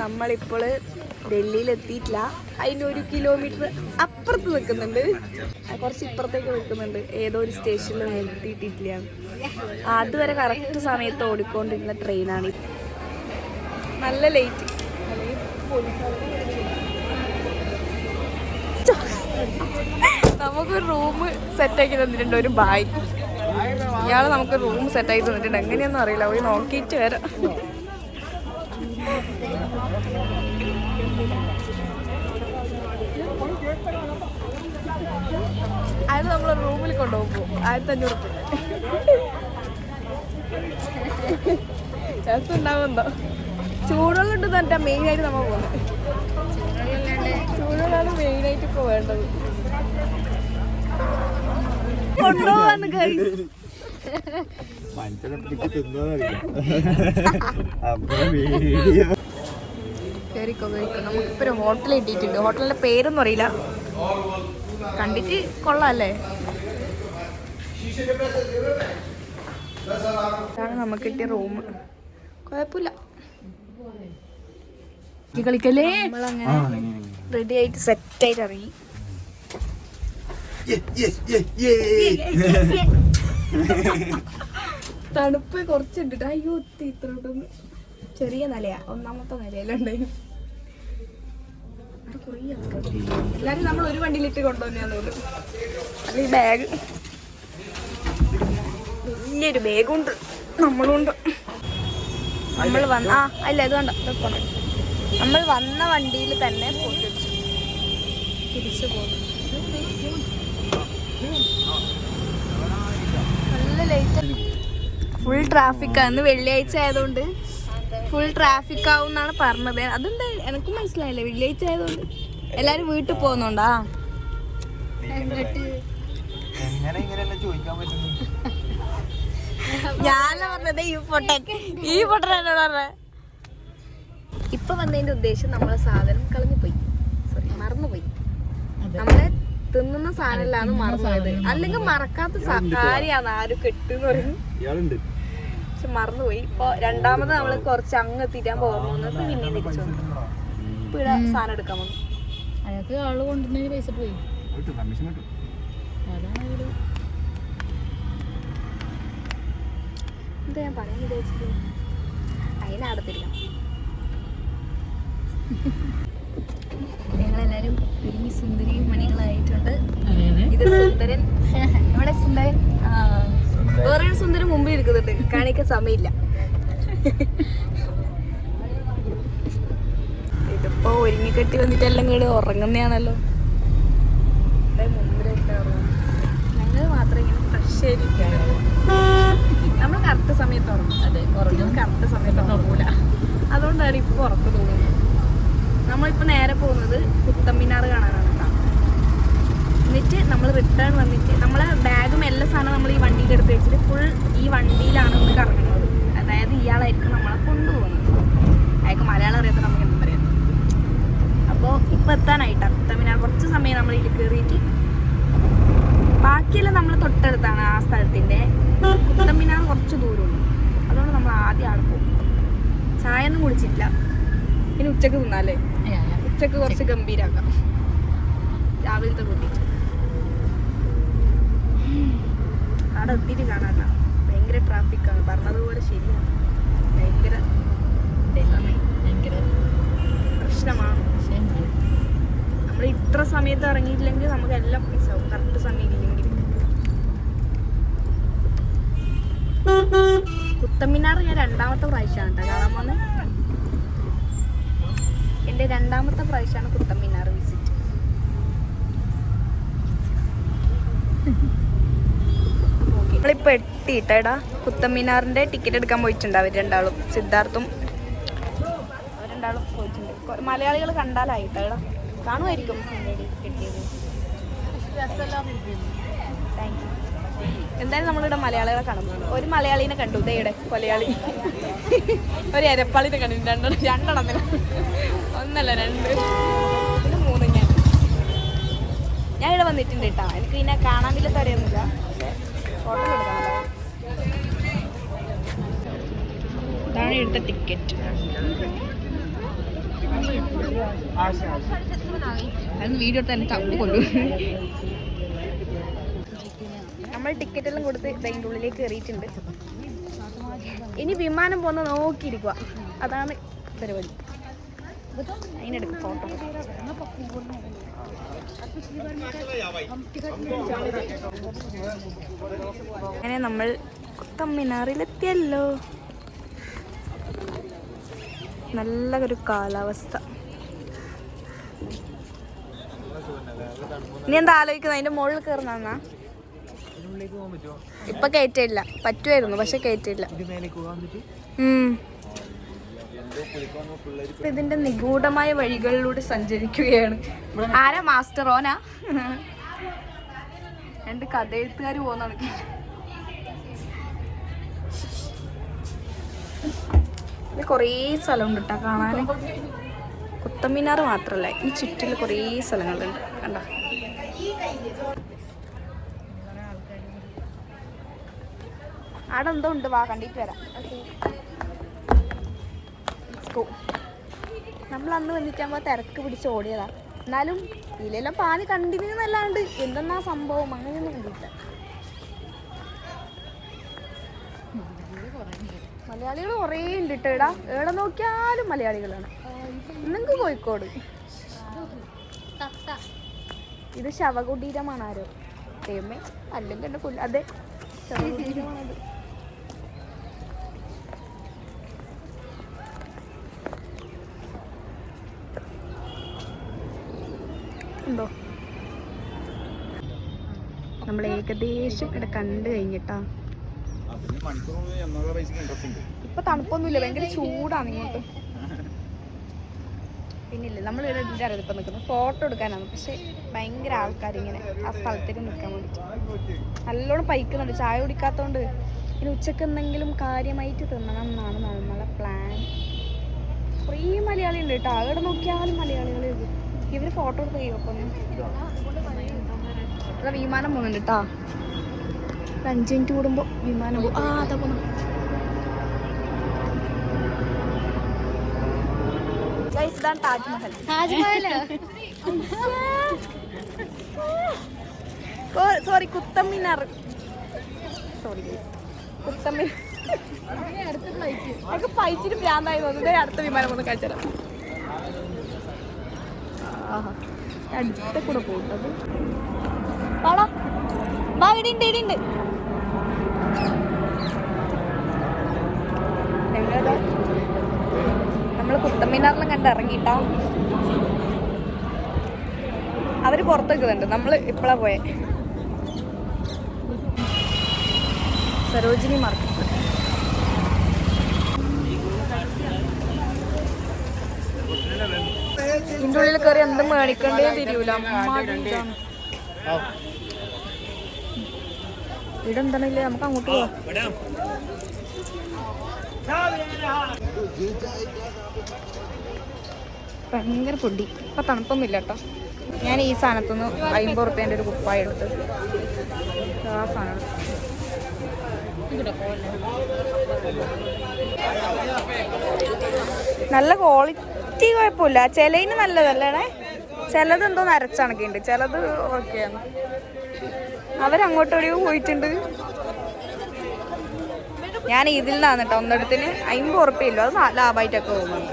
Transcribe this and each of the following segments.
നമ്മളിപ്പോൾ ഡൽഹിയിൽ എത്തിയിട്ടില്ല അതിന്റെ ഒരു കിലോമീറ്റർ അപ്പുറത്ത് നിൽക്കുന്നുണ്ട്. കുറച്ച് ഇപ്പുറത്തേക്ക് നിൽക്കുന്നുണ്ട്. ഏതോ ഒരു സ്റ്റേഷനിൽ എത്തിയിട്ടില്ല അതുവരെ കറക്റ്റ് സമയത്ത് ഓടിക്കൊണ്ടിരുന്ന ട്രെയിനാണ് നല്ല ലേറ്റ് നമുക്ക് റൂം സെറ്റാക്കി തന്നിട്ടുണ്ട് ഒരു ബായ് ഇയാൾ നമുക്ക് റൂം സെറ്റ് ആയി തന്നിട്ടുണ്ട്. എങ്ങനെയൊന്നും അറിയില്ല. പോയി നോക്കിയിട്ട് വരാം. അത് നമ്മൾ റൂമിൽ കൊണ്ടുപോകും. ആയിരത്തി അഞ്ഞൂറ് രസം ഉണ്ടാവുന്നുണ്ടോ ചൂടുവെള്ളം ഉണ്ട് തന്നെ മെയിനായിട്ട് നമ്മൾ പോകുന്നത് ചൂടുവെള്ളമാണ് മെയിനായിട്ട് ഇപ്പോൾ വേണ്ടത്. കൊണ്ടുപോകാൻ കഴിച്ചു മനുഷ്യനെ പിടിച്ച് വീഡിയോ. കയറിക്കോ കയറിക്കോ നമുക്കിപ്പോൾ ഒരു ഹോട്ടൽ കിട്ടിയിട്ടുണ്ട്. ഹോട്ടലിന്റെ പേരൊന്നും അറിയില്ല. കണ്ടിട്ട് കൊള്ളാല്ലേ? ഇതാണ് നമുക്ക് കിട്ടിയ റൂം. കുഴപ്പമില്ല. കളിക്കല്ലേ? റെഡി ആയിട്ട് സെറ്റ് ആയിട്ട് ഇറങ്ങി. തണുപ്പ് കുറച്ചുണ്ട് അയ്യോ ഒത്തി ചെറിയ നിലയാ. ഒന്നാമത്തെ നിലയിലുണ്ടായി. എല്ലാരും നമ്മൾ ഒരു വണ്ടിയിലിട്ട് കൊണ്ടുവന്നു അത് ഈ ബാഗ് വലിയൊരു ബാഗുണ്ട് നമ്മളുണ്ട്. നമ്മൾ വന്ന ആ അല്ല ഇത് വേണ്ട. നമ്മൾ വന്ന വണ്ടിയിൽ തന്നെ പോയി തിരിച്ചു പോകുന്നു നല്ല ലേറ്റ് ഫുൾ ട്രാഫിക് ആണ്. വെള്ളിയാഴ്ച ആയതുകൊണ്ട് ഫുൾ ട്രാഫിക് ആവും എന്നാണ് പറഞ്ഞത്. അതെന്താ? എനിക്ക് മനസ്സിലായില്ല. വെള്ളിയാഴ്ച ആയതുകൊണ്ട് എല്ലാരും വീട്ടിൽ പോകുന്നുണ്ടാ? പറഞ്ഞത് ഈ പൊട്ടൻ ഈ പൊട്ടൻ എന്നോട് പറഞ്ഞ. ഇപ്പൊ വന്നതിന്റെ ഉദ്ദേശം നമ്മളെ സാധനം കളഞ്ഞു പോയി. സോറി മറന്നുപോയി. നമ്മളെ തിന്നുന്ന സാധനമില്ലാന്ന് മറന്നുപോയത് അല്ലെങ്കിൽ മറക്കാത്ത കാര്യാണ് കാര്യമാണ്. ആരും കെട്ടെന്ന് പറയും പക്ഷെ മറന്നുപോയി. ഇപ്പൊ രണ്ടാമത് നമ്മൾ കുറച്ച് അങ്ങ് എത്തിക്കാൻ പോകുന്നു. പിന്നെയും തിരിച്ചു വന്നു. ഇപ്പൊ ഇവിടെ സാധനം എടുക്കാൻ വന്നു അയാൾക്ക് ആൾ കൊണ്ടുവന്നതിന് പൈസ പോയി. എന്താ ഞാൻ പറയാൻ വിചാരിച്ചത് അതിനടത്തില്ല ഞങ്ങളെല്ലാരും സുന്ദരിയും സുന്ദരി മണികളായിട്ടുണ്ട് ഇത് സുന്ദരൻ. നമ്മുടെ സുന്ദരൻ ആ, വേറെ ഒരു സുന്ദരൻ മുമ്പിൽ ഇരിക്കുന്നുണ്ട്. കാണിക്കാൻ സമയമില്ല. ഇതിപ്പോ ഒരുങ്ങി കെട്ടി വന്നിട്ട് എല്ലാം കൂടെ ഉറങ്ങുന്നതാണല്ലോ. ഞങ്ങൾ മാത്രം ഇങ്ങനെ ഫ്രഷ് ആയിരിക്കാണ് നമ്മൾ കറക്റ്റ് സമയത്ത് ഉറങ്ങും. അതെ ഉറങ്ങും. കറക്റ്റ് സമയത്ത് ഉറങ്ങൂല. അതുകൊണ്ടാണ് ഇപ്പൊ ഉറക്കം തോന്നുന്നത്. നമ്മളിപ്പോ നേരെ പോകുന്നത് കുത്തമ്പിനാറ് കാണാനാണ് എന്നിട്ട് നമ്മൾ റിട്ടേൺ വന്നിട്ട് നമ്മളെ ബാഗും എല്ലാ സാധനവും നമ്മൾ ഈ വണ്ടിയിൽ എടുത്ത് വെച്ചിട്ട് ഫുൾ ഈ വണ്ടിയിലാണ് നമ്മൾ കറങ്ങുന്നത്. അതായത് ഇയാളായിരിക്കും നമ്മളെ കൊണ്ടുപോകുന്നത്. അയാൾക്ക് മലയാളം അറിയാത്ത നമുക്ക് എന്തും പറയാം. അപ്പോൾ ഇപ്പോൾ എത്താനായിട്ടാണ് അത്തമിനാൽ കുറച്ച് സമയം നമ്മൾ ഇതിൽ കയറിയിട്ട് ബാക്കിയെല്ലാം നമ്മൾ തൊട്ടടുത്താണ് ആ സ്ഥലത്തിന്റെ. കുത്തമ്മിനാർ കുറച്ച് ദൂരമുണ്ട് അതുകൊണ്ട് നമ്മൾ ആദ്യം ആൾ പോകും. ചായ ഒന്നും കുടിച്ചിട്ടില്ല. ഇനി ഉച്ചയ്ക്ക് തിന്നാലേ ഉച്ചയ്ക്ക് കുറച്ച് ഗംഭീരാക്കാം. രാവിലത്തെ കൂട്ടിയിട്ട് അവിടെ എത്തിയിട്ട് കാണാട്ടാ ഭയങ്കര ട്രാഫിക്കാണ് പറഞ്ഞതുപോലെ ശരിയാണ്. ഭയങ്കര ഭയങ്കര പ്രശ്നമാണ്. നമ്മൾ ഇത്ര സമയത്ത് ഇറങ്ങിയിട്ടില്ലെങ്കിൽ നമുക്ക് എല്ലാം മിസ്സാവും കറക്റ്റ് സമയം ഇല്ലെങ്കിൽ കുത്തമ്മിനാർ ഞാൻ രണ്ടാമത്തെ പ്രാവശ്യമാണ് കേട്ടോ കാണാൻ പോകുന്നത് എന്റെ രണ്ടാമത്തെ പ്രാവശ്യമാണ് കുത്തമ്മിനാർ വിസിറ്റ് നമ്മളിപ്പോൾ എത്തിയിട്ടേടാ. കുത്തമ്മിനാറിന്റെ ടിക്കറ്റ് എടുക്കാൻ പോയിട്ടുണ്ട് അവർ രണ്ടാളും. സിദ്ധാർത്ഥും രണ്ടാളും പോയിട്ടുണ്ട്. മലയാളികൾ കണ്ടാലായിട്ടേടാ. കാണുമായിരിക്കും എന്തായാലും നമ്മളിവിടെ മലയാളികളെ കാണും. ഒരു മലയാളീനെ കണ്ടു. ഇതേടെ കൊലയാളി. ഒരു എരപ്പാളിനെ കണ്ടു. രണ്ടെണ്ണം രണ്ടെണ്ണത്തിന് ഒന്നല്ല രണ്ട്. പിന്നെ മൂന്ന് ഞാൻ. ഞാൻ ഇവിടെ വന്നിട്ടുണ്ട് കേട്ടോ. എനിക്ക് ഇതിനെ കാണാൻ വലിയ തരയൊന്നുമില്ല. ഇതാണ് എടുത്ത ടിക്കറ്റ് അതൊന്ന് വീഡിയോ എടുത്ത് എന്നെ തപ്പി കൊല്ലും. നമ്മൾ ടിക്കറ്റ് എല്ലാം കൊടുത്ത് ഇതിന്റെ ഉള്ളിലേക്ക് കയറിയിട്ടുണ്ട് ഇനി വിമാനം പോകുന്ന നോക്കിയിരിക്കുക അതാണ് പരിപാടി. അതിനെടുക്കും ഫോട്ടോ അങ്ങനെ നമ്മൾ കുത്തമ്മിനാറിലെത്തിയല്ലോ നല്ല ഒരു കാലാവസ്ഥ. നീ എന്താ ആലോചിക്കുന്നത്? അതിന്റെ മുകളിൽ കയറുന്ന ഇപ്പൊ കയറ്റില്ല പറ്റുമായിരുന്നു പക്ഷെ കയറ്റില്ല ഇതിന്റെ നിഗൂഢമായ വഴികളിലൂടെ സഞ്ചരിക്കുകയാണ്. ആരാ മാസ്റ്റർ ഓനാ? രണ്ട് കഥയെഴുത്തുകാർ പോകുന്ന ഇത് കുറേ സ്ഥലമുണ്ട് കേട്ടോ കാണാൻ കുത്തമ്മിനാർ മാത്രല്ല ഈ ചുറ്റിൽ കുറേ സ്ഥലങ്ങളുണ്ട്. കണ്ട? അവിടെ എന്തോ ഉണ്ട് വാ കണ്ടിട്ട് വരാം. Go. നമ്മൾ അന്ന് വന്നിട്ടാകുമ്പോൾ തിരക്ക് പിടിച്ച് ഓടിയതാ. എന്നാലും ഇതിലെല്ലാം പാൽ കണ്ടിന്യൂ എന്നല്ലാണ്ട് എന്തെന്നാ സംഭവം? അങ്ങനെയൊന്നും കണ്ടില്ല മലയാളികൾ കുറേ ഉണ്ട് കേട്ടോ എവിടെ നോക്കിയാലും മലയാളികളാണ്. നിങ്ങൾക്ക് കോഴിക്കോട്. ഇത് ശവകുടീരമാണ് ആരോ ദൈവമേ അല്ലെങ്കിൽ എന്നെ അതെ ശവകുടീരമാണത് ഉണ്ടോ നമ്മൾ ഏകദേശം ഇവിടെ കണ്ടു കഴിഞ്ഞിട്ടാ. ഇപ്പൊ തണുപ്പൊന്നുമില്ല ഭയങ്കര ചൂടാണ് ഇങ്ങോട്ട്. പിന്നില്ല നമ്മൾ ഇവിടെ ഇതിന്റെ അറിയാം ഇപ്പം നിൽക്കുന്നത് ഫോട്ടോ എടുക്കാനാണ്. പക്ഷെ ഭയങ്കര ആൾക്കാർ ഇങ്ങനെ ആ സ്ഥലത്തേക്ക് നിൽക്കാൻ വേണ്ടിയിട്ട് നല്ലോണം പൈക്കുന്നുണ്ട്. ചായ കുടിക്കാത്തതുകൊണ്ട് ഇനി ഉച്ചയ്ക്ക് എന്തെങ്കിലും കാര്യമായിട്ട് തിന്നണം എന്നാണ് നമ്മളെ പ്ലാൻ കുറേ മലയാളി ഉണ്ട് കേട്ടോ. അവിടെ നോക്കിയാലും മലയാളികൾ ഇവർ ഇവർ ഫോട്ടോ എടുത്ത് കഴിയും? ഇവിടെ വിമാനം പോകുന്നുണ്ട് കേട്ടോ ഒരു അഞ്ച് മിനിറ്റ് കൂടുമ്പോൾ വിമാനം പോകും ആ അതാ പോന്നു Guys, ഇതാണ് താജ്മഹൽ സോറി സോറി കുത്തമ്മി നമുക്ക് പൈച്ചിട്ട് ഭ്രാന്തായി തോന്നുന്നത് അടുത്ത വിമാനം ഒന്ന് കഴിച്ചത് അടുത്ത കൂടെ പോട്ടത് വാടാ. വാ ഇടിണ്ട് ഞങ്ങളതാ നമ്മൾ കുത്തമ്മിനാറിലും കണ്ട് ഇറങ്ങിയിട്ടാ അവർ പുറത്തേക്കുന്നുണ്ട് നമ്മൾ ഇപ്പോഴാ പോയെ. സരോജിനി മാർക്കറ്റ് ഇതിന്റെ ഉള്ളിൽ കയറി എന്തും മേടിക്കണ്ടേ തിരിയൂല. ഇവിടെ എന്താണല്ലേ നമുക്ക് അങ്ങോട്ട് പോവാം. ഭയങ്കര പൊടി. ഇപ്പൊ തണുപ്പൊന്നുമില്ല കേട്ടോ. ഞാൻ ഈ സാധനത്തുനിന്ന് അമ്പത് റുപ്യേന്റെ ഒരു കുപ്പായ എടുത്ത് ആ സാധനം നല്ല ക്വാളിറ്റി കുഴപ്പമില്ല. ചിലതിന് നല്ലതല്ലേ? ചിലത് എന്തോ നരച്ചണക്കുണ്ട് ചിലത് ഓക്കെയാണ് അവരങ്ങോട്ട് എവിടെയോ പോയിട്ടുണ്ട്. ഞാൻ ഇതിൽ നിന്നാണ് കേട്ടോ ഒന്നിടത്തിന്. അമ്പത് ഉറപ്പില്ലോ അത് ലാഭമായിട്ടൊക്കെ പോകുന്നുണ്ട്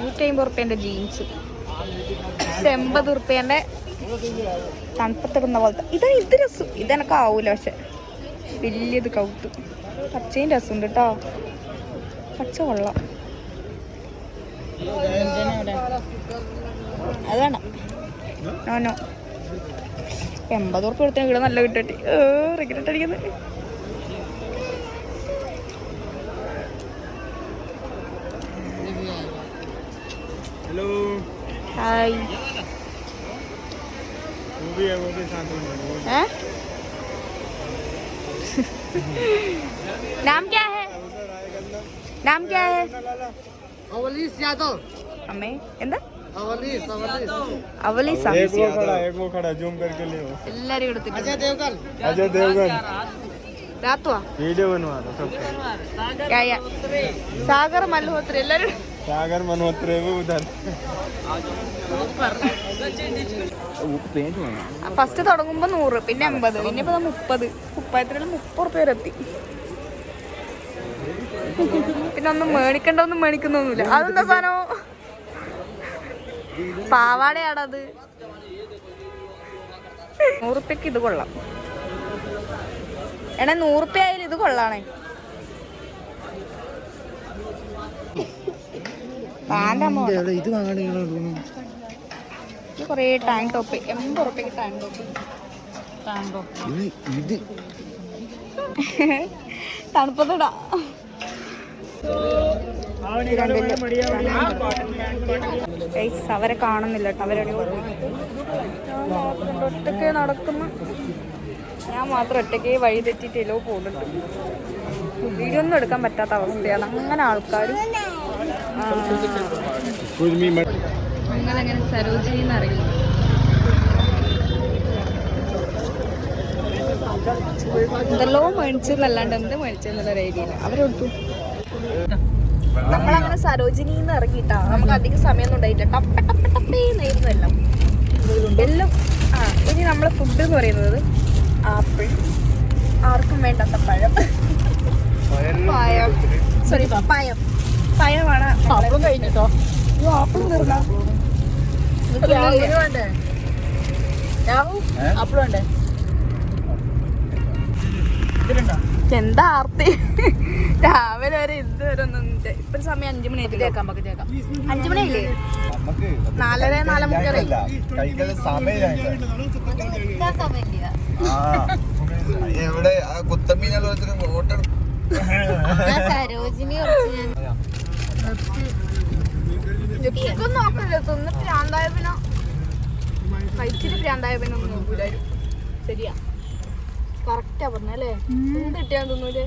നൂറ്റി അമ്പത് ഉറുപ്പ്യന്റെ ജീൻസ്. എൺപത് ഉറുപ്പ്യന്റെ തണുപ്പത്തിടുന്ന പോലത്തെ ഇത് ഇത് രസം. ഇതെനക്ക് ആവൂല പക്ഷെ. വലിയത് കൗത്ത് പച്ചയും രസമുണ്ട് കേട്ടോ പച്ച കൊള്ളാം. അതാണ് നോ നോ. എൺപത് ഉറുപ്പ്യ കൊടുത്തിന് ഇവിടെ നല്ല കിട്ടട്ടി റിഗ്രറ്റ് അടിക്കുന്നത് हेलो ഹായ് वो भी है वो भी साथ में है, वो ഏ नाम क्या है नाम क्या है अवलीस यादव അമ്മേ എന്താ अवलीस अवलीस അവലീസ एक वो खड़ा है एक वो खड़ा जूम करके ले എല്ലാരും എടുത്തിട്ടുണ്ട് अजय देवगन अजय देवगन രാത്വാ वीडियो बनवा दो सब യാ യാ സാഗർ മൽഹോത്രി എല്ലാരും सागर मनोत्रे वो उधर पेंट होना ഫസ്റ്റ് തുടങ്ങുമ്പോ നൂറ് പിന്നെ എൺപത് പിന്നെ ഇപ്പൊ മുപ്പത് മുപ്പത്തിരണ്ട് മുപ്പത് റുപ്യ വരെ എത്തി പിന്നെ ഒന്നും മേടിക്കണ്ട ഒന്നും മേടിക്കുന്നൊന്നുമില്ല അതെന്താ സാധനം പാവാടയാണത്. നൂറുപ്യക്ക് ഇത് കൊള്ളാം. എടാ നൂറുപ്യ ആയാലും ഇത് കൊള്ളാണേ. ഇത് കുറേ ടാങ്ക് ടോപ്പ്. എൺപത് ടാങ്ക് ടോപ്പ്. ഇത് തണുപ്പത്തിടാ. ഗൈസ് അവരെ കാണുന്നില്ല കേട്ടോ മാത്രം ഒറ്റയ്ക്ക് നടക്കുന്നു. ഞാൻ മാത്രം ഒറ്റയ്ക്ക് വഴി തെറ്റിയിട്ടില്ലോ പോകുന്നുണ്ട് വീഡിയോ ഒന്നും എടുക്കാൻ പറ്റാത്ത അവസ്ഥയാണ്. അങ്ങനെ ആൾക്കാർ നിങ്ങളെങ്ങനെ സരോജിനി അറിയില്ല എന്തെല്ലോ മേടിച്ചെന്നല്ലാണ്ട് എന്ത് മേടിച്ചെന്നുള്ള ഒരു ഐഡിയ ഇല്ല അവരെടുത്തു നമ്മളങ്ങനെ സരോജിനിന്ന് ഇറങ്ങിയിട്ടാ. നമുക്ക് അധികം സമയമൊന്നും ഉണ്ടായില്ല ടപ്പ ടപ്പ ടപ്പേന്നായിരുന്നു എല്ലാം. എല്ലാം ആ ഇനി നമ്മളെ ഫുഡ് എന്ന് പറയുന്നത് ആപ്പിൾ. ആർക്കും വേണ്ടാത്ത പഴം. പഴം സോറി പയം പഴമാണ് കഴിഞ്ഞിട്ടോ? തീർന്ന എന്താ ആർത്തി? രാവിലെ വരെ ഇതുവരെ ഒന്നും ഇപ്പൊ സമയം അഞ്ചു മണി കേക്കാം അഞ്ചു മണിയില്ലേ നാലര നാല ആ. എവിടെ? ആ കുത്തമ്മീനുള്ള ഓട്ടം സരോജിനി നോക്കില്ല തിന്ന് പ്രാന്തായ പിന്നെ കഴിച്ചിട്ട് പ്രാന്തായ പിന്നെ ഒന്നും ശരിയാ. കറക്റ്റാ പറഞ്ഞല്ലേ എന്ത് കിട്ടിയാൻ തിന്നൂലേ?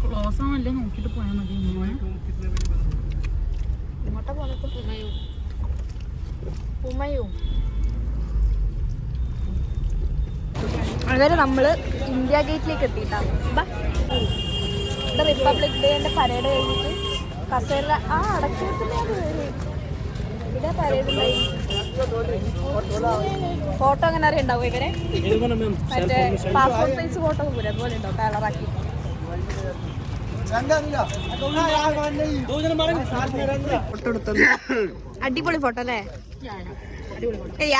ക്ലോസ് ആണല്ലേ നോക്കിട്ട് പോയാൽ മതി ഇങ്ങോട്ടാ പുമയോ പുമയോ അതുവരെ നമ്മൾ ഇന്ത്യ ഗേറ്റിലേക്ക് എത്തിയിട്ടാണ് ഇവിടെ റിപ്പബ്ലിക് ഡേന്റെ പരേഡ് കഴിഞ്ഞിട്ട് കസേര ആ അടച്ചു വെക്കുന്നത് ഇവിടെ പരേഡ് ഫോട്ടോ അങ്ങനെ അറിയണ്ടാവും ഉണ്ടാവും ഇവരെ? മറ്റേ പാസ്പോർട്ട് സൈസ് ഫോട്ടോ പോലെ അതുപോലെ ഉണ്ടോ? കളറാക്കി ഫോട്ടോ എടുത്തു അടിപൊളി ഫോട്ടോ അല്ലേ?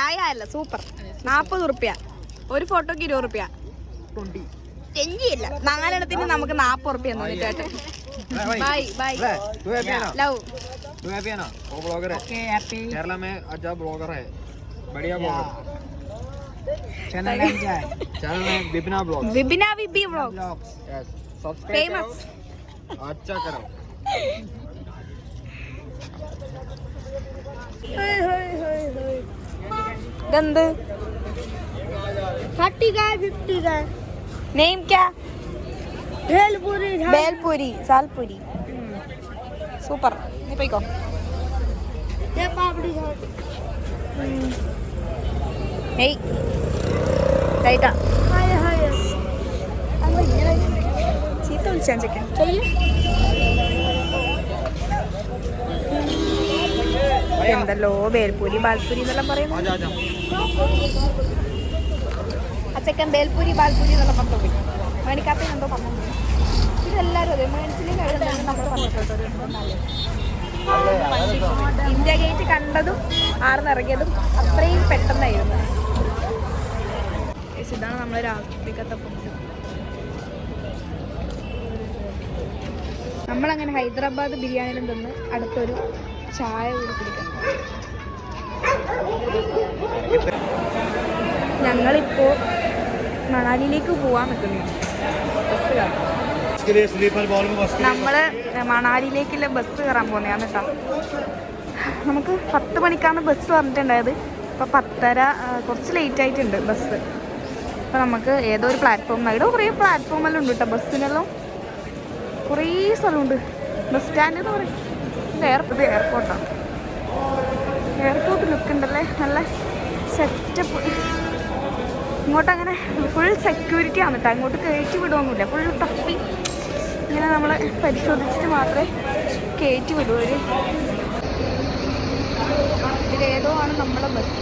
ആയല്ല സൂപ്പർ നാപ്പത് റുപ്യ ഒരു ഫോട്ടോക്ക് ഇരുപത് റുപ്യ ചെഞ്ചിയില്ല നാലെണ്ണത്തിന് നമുക്ക് നാപ്പത് റുപ്യ ചേട്ടൻ ബൈ ബൈ ലവ് तू हैप्पी है ना वो ब्लॉगर है केरला में अच्छा ब्लॉगर है बढ़िया ब्लॉगर चैनल नेम क्या है channel name Vipina blog Vipina VB vlog yes subscribe famous करो अच्छा करो ഇതെന്ത് थर्टी का है फिफ्टी का है നെയിം ക്യാ भेलपुरी ബേൽപൂരി സാൽപൂരി സൂപ്പർ നീ പോയിക്കോ. ഏയ്. ടൈറ്റാ ചീത്ത വിളിച്ചാൻ ചെക്കൻ എന്തല്ലോ ബേൽപൂരി ബാൽപൂരി എന്നെല്ലാം പറയുന്നു. അച്ചക്കൻ ബേൽപൂരി ബാൽപൂരി എന്നെല്ലാം പറഞ്ഞു പോയി മണിക്കാത്ത എന്തോ പറഞ്ഞു ഇതെല്ലാവരും അതെ മേടിച്ചില്ലെങ്കിൽ നമ്മൾ പറഞ്ഞു ഇന്ത്യ ഗേറ്റ് കണ്ടതും ആർന്നിറങ്ങിയതും അത്രയും പെട്ടെന്നായിരുന്നു. ഇതാണ് നമ്മൾ രാത്രിക്കത്തെ ഫുഡ് നമ്മളങ്ങനെ ഹൈദരാബാദ് ബിരിയാണിയിലും തിന്ന് അടുത്തൊരു ചായ കൂടി കുടിക്കണം ഞങ്ങളിപ്പോൾ മണാലിയിലേക്ക് പോവാൻ നിൽക്കുന്നു ബസ് നമ്മൾ മണാലിയിലേക്കുള്ള ബസ് കയറാൻ പോകുന്നതാണ് കേട്ടോ നമുക്ക് പത്ത് മണിക്കാണ് ബസ് പറഞ്ഞിട്ടുണ്ടായത് ഇപ്പൊ പത്തര കുറച്ച് ലേറ്റ് ആയിട്ടുണ്ട് ബസ്. അപ്പൊ നമുക്ക് ഏതോ ഒരു പ്ലാറ്റ്ഫോം ഇവിടെ കുറേ പ്ലാറ്റ്ഫോമെല്ലാം ഉണ്ട് കേട്ടോ ബസ്സിനെല്ലാം. കുറേ സ്ഥലമുണ്ട്. ബസ് സ്റ്റാൻഡ് എന്ന് പറയും. ഇത് എയർപോർട്ട് എയർപോർട്ടാണ് എയർപോർട്ട് ലുക്ക് ഉണ്ടല്ലേ? നല്ല സെറ്റപ്പ് ഇങ്ങോട്ട് അങ്ങനെ ഫുൾ സെക്യൂരിറ്റി ആണ് കേട്ടോ അങ്ങോട്ട് കയറ്റി വിടുമൊന്നുമില്ല ഫുൾ തപ്പി. ഇങ്ങനെ നമ്മൾ പരിശോധിച്ചിട്ട് മാത്രമേ കയറ്റി വിടുവൂ ഇതിലേതോ ആണ് നമ്മളെ ബസ്.